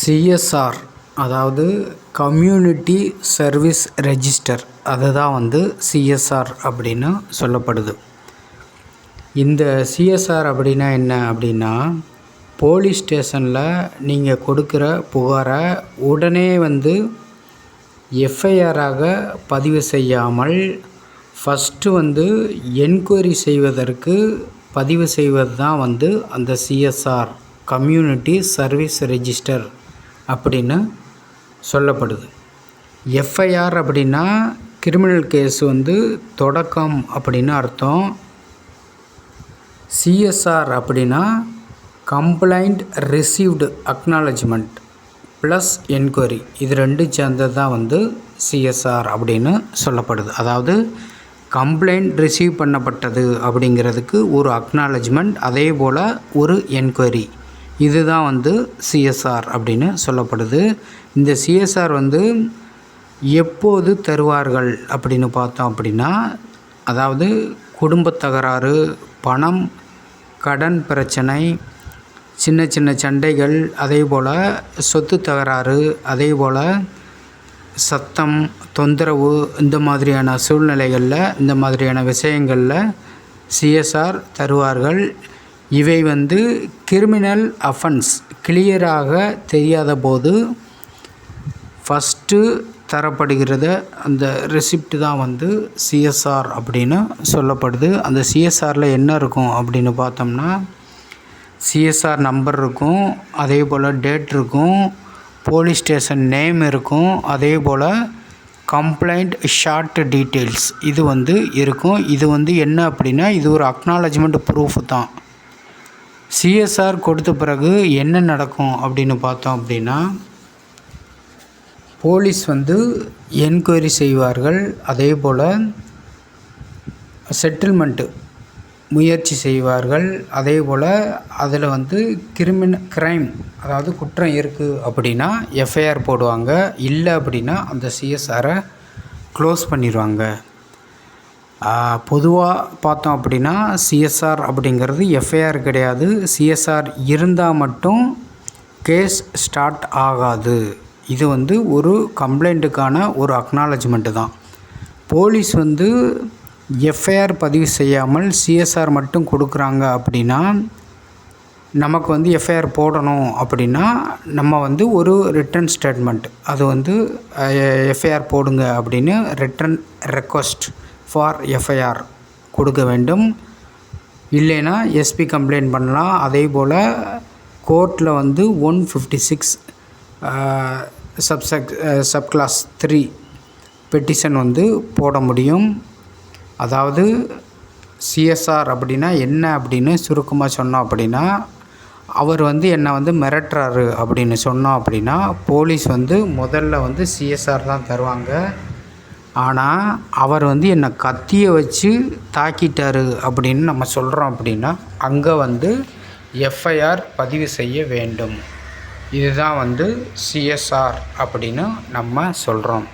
CSR அதாவது community service register அதுதான் வந்து சிஎஸ்ஆர் அப்படின்னு சொல்லப்படுது. இந்த சிஎஸ்ஆர் அப்படின்னா என்ன அப்படின்னா போலீஸ் ஸ்டேஷனில் நீங்கள் கொடுக்குற புகாரை உடனே வந்து எஃப்ஐஆராக பதிவு செய்யாமல் ஃபஸ்ட்டு வந்து என்கொயரி செய்வதற்கு பதிவு செய்வது தான் வந்து அந்த சிஎஸ்ஆர் கம்யூனிட்டி சர்வீஸ் ரெஜிஸ்டர். அப்படின்னு சொல்லப்படுது. எஃப்ஐஆர் அப்படின்னா கிரிமினல் கேஸ் வந்து தொடக்கம் அப்படின்னு அர்த்தம். சிஎஸ்ஆர் அப்படின்னா complaint received acknowledgement plus enquiry இது ரெண்டு சேர்ந்தது தான் வந்து சிஎஸ்ஆர் அப்படின்னு சொல்லப்படுது. அதாவது கம்ப்ளைண்ட் ரிசீவ் பண்ணப்பட்டது அப்படிங்கிறதுக்கு ஒரு அக்னாலஜ்மெண்ட் அதே போல் ஒரு என்கொயரி இதுதான் வந்து சிஎஸ்ஆர் அப்படின்னு சொல்லப்படுது. இந்த சிஎஸ்ஆர் வந்து எப்போது தருவார்கள் அப்படின்னு பார்த்தோம் அப்படின்னா அதாவது குடும்பத் தகராறு பணம் கடன் பிரச்சனை சின்ன சின்ன சண்டைகள் அதே போல் சொத்து தகராறு அதே போல் சத்தம் தொந்தரவு இந்த மாதிரியான சூழ்நிலைகளில் இந்த மாதிரியான விஷயங்களில் சிஎஸ்ஆர் தருவார்கள். இவை வந்து கிரிமினல் அஃபென்ஸ் கிளியராக தெரியாத போது ஃபஸ்ட்டு தரப்படுகிறத அந்த ரெசிப்ட் தான் வந்து சிஎஸ்ஆர் அப்படின்னு சொல்லப்படுது. அந்த சிஎஸ்ஆரில் என்ன இருக்கும் அப்படின்னு பார்த்தோம்னா சிஎஸ்ஆர் நம்பர் இருக்கும் அதே போல் டேட் இருக்கும் போலீஸ் ஸ்டேஷன் நேம் இருக்கும் அதே போல் கம்ப்ளைண்ட் ஷார்ட் டீட்டெயில்ஸ் இது வந்து இருக்கும். இது வந்து என்ன அப்படின்னா இது ஒரு அக்னாலஜ்மெண்ட் ப்ரூஃப் தான். சிஎஸ்ஆர் கொடுத்த பிறகு என்ன நடக்கும் அப்படின்னு பார்த்தோம் அப்படின்னா போலீஸ் வந்து என்கொயரி செய்வார்கள். அதே போல் செட்டில்மெண்ட்டு முயற்சி செய்வார்கள். அதே போல் அதில் வந்து கிரிமின க்ரைம் அதாவது குற்றம் இருக்குது அப்படின்னா எஃப்ஐஆர் போடுவாங்க. இல்லை அப்படின்னா அந்த சிஎஸ்ஆரை க்ளோஸ் பண்ணிடுவாங்க பொதுவாக பார்த்தோம் அப்படின்னா சிஎஸ்ஆர் அப்படிங்கிறது எஃப்ஐஆர் கிடையாது. சிஎஸ்ஆர் இருந்தால் மட்டும் கேஸ் ஸ்டார்ட் ஆகாது. இது வந்து ஒரு கம்ப்ளைண்ட்டுக்கான ஒரு அக்னாலஜ்மெண்ட்டு தான். போலீஸ் வந்து எஃப்ஐஆர் பதிவு செய்யாமல் சிஎஸ்ஆர் மட்டும் கொடுக்குறாங்க அப்படின்னா நமக்கு வந்து எஃப்ஐஆர் போடணும் அப்படின்னா நம்ம வந்து ஒரு ரிட்டர்ன் ஸ்டேட்மெண்ட் அது வந்து எஃப்ஐஆர் போடுங்க அப்படின்னு ரிட்டர்ன் ரெக்வஸ்ட் ஃபார் எஃப்ஐஆர் கொடுக்க வேண்டும். இல்லைன்னா எஸ்பி கம்ப்ளைண்ட் பண்ணலாம். அதே போல் கோர்ட்டில் வந்து ஒன் ஃபிஃப்டி சிக்ஸ் சப்செக் சப் கிளாஸ் த்ரீ பெட்டிஷன் வந்து போட முடியும். அதாவது சிஎஸ்ஆர் அப்படின்னா என்ன அப்படின்னு சுருக்கமாக சொன்னோம் அப்படின்னா அவர் வந்து என்னை வந்து மிரட்டுறாரு அப்படின்னு சொன்னோம் அப்படின்னா போலீஸ் வந்து முதல்ல வந்து சிஎஸ்ஆர் தான் தருவாங்க. ஆனால் அவர் வந்து என்னை கத்தியை வச்சு தாக்கிட்டார் அப்படின்னு நம்ம சொல்கிறோம் அப்படின்னா அங்கே வந்து எஃப்ஐஆர் பதிவு செய்ய வேண்டும். இதுதான் வந்து சிஎஸ்ஆர் அப்படின்னு நம்ம சொல்கிறோம்